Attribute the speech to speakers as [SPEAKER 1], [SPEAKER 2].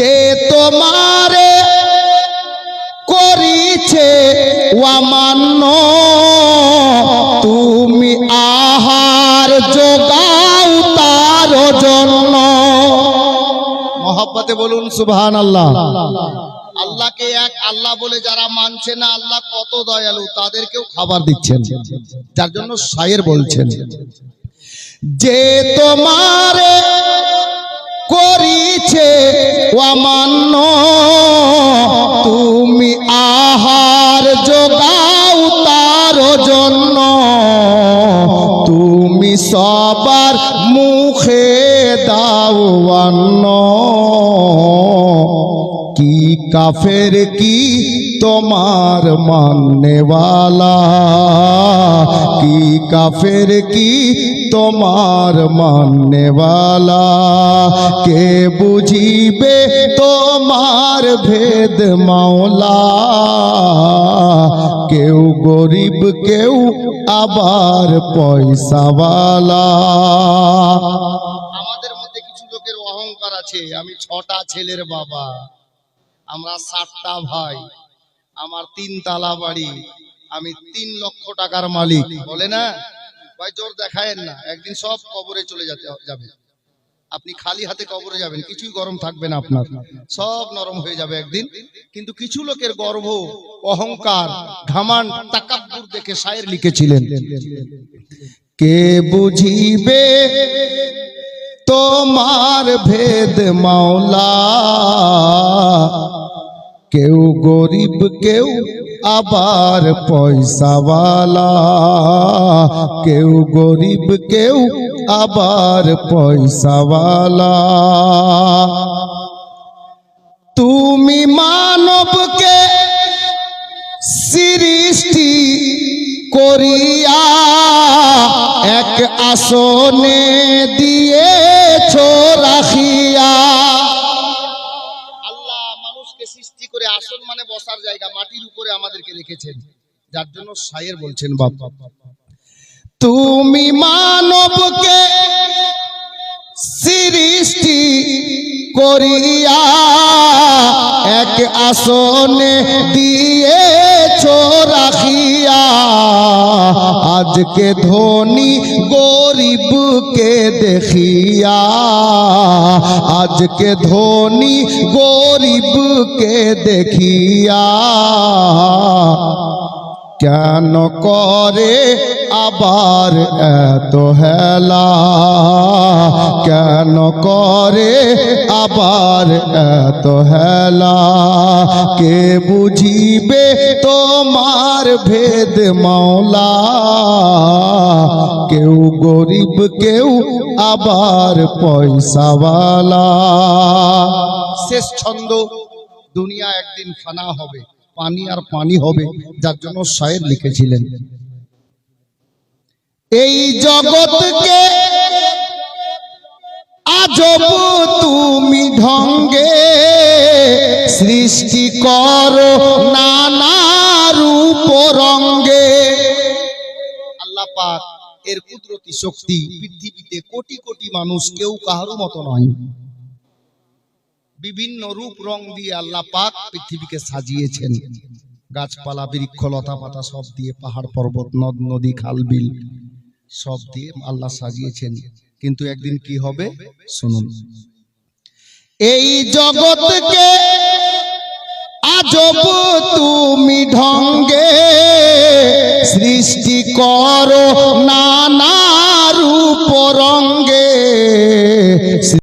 [SPEAKER 1] যে তোমারে করিছে ওয়ামান্য তুমি আহার যোগাও তার জন্য। মহাব্বতে বলুন সুবহান আল্লাহ আল্লাহকে এক আল্লাহ বলে যারা মানছে না আল্লাহ কত দয়ালু তাদেরকেও খাবার দিচ্ছেন। যার জন্য শায়ের বলছেন যে তোমারে করিছে অমান্য তুমি আহার যোগাও তার জন্য। তুমি সবার মুখে দাও অন্ন। কি কাফের কি তোমার মাননেওয়ালা? কি কাফের কি তোমার মাননেওয়ালা? কে বুঝিবে তোমার ভেদ মাওলা? কেউ গরিব, কেউ আবার পয়সাওয়ালা। আমাদের মধ্যে কিছু লোকের অহংকার আছে, আমি ছটা ছেলের বাবা। আমরা সাতটা ভাই, আমার তিন তালা বাড়ি, আমি তিন লক্ষ টাকার মালিক, বলে না? ভাই, জোর দেখায়েন না, একদিন সব কবরে চলে যেতে যাবে। আপনি খালি হাতে কবরে যাবেন, কিছুই গরম থাকবে না আপনার। সব নরম হয়ে যাবে একদিন। কিন্তু কিছু লোকের গর্ব, অহংকার, ঘামান, তাকাব্বুর দেখে শায়ের লিখেছিলেন। কে বুঝিবে তোমার ভেদ মাওলা? কেউ গরিব, কেউ আবার পয়সাওয়ালা। কেউ গরিব, কেউ আবার পয়সাওয়ালা। তুমি মানবকে সৃষ্টি করিয়া এক আসনে দিয়েছ রাখিয়া। করে আসন মানে বসার জায়গা, মাটির উপরে আমাদেরকে রেখেছেন। যার জন্য সায়ের বলছেন বাবা তুমি মানবকে সৃষ্টি করিয়া এক আসনে দিয়েছ, রাখিয়া আজকে ধনী গরিবকে দেখিয়া আজকে ধনী গরিবকে দেখিয়া কেন করে আবার এত হেলা কেন করে? আবার এত হেলা কে বুঝিবে তোমার ভেদ মাওলা? কেউ গরিব, কেউ আবার পয়সাওয়ালা। শেষ ছন্দ, দুনিয়া একদিন ফানা হবে, পানি আর পানি হবে, যার জন্য শায়ের লিখেছিলেন। এই জগৎকে আজব তুমি ঢঙ্গে সৃষ্টি করো নানা রূপ রঙ্গে। আল্লাহ পাক এর কুদরতি শক্তি পৃথিবীতে কোটি কোটি মানুষ কেউ কাহারও মতো নয়। বিভিন্ন রূপ রং দিয়ে আল্লাহ পাক পৃথিবীকে সাজিয়েছেন। গাছপালা বৃক্ষ লতা পাতা সব দিয়ে পাহাড় পর্বত, নদ, নদী, খাল, বিল। সব দিয়ে আল্লাহ সাজিয়েছেন। কিন্তু একদিন কি হবে? শুনুন। এই জগৎকে আজব তুমি ঢঙ্গে সৃষ্টি করো নানা রূপ রঙ্গে।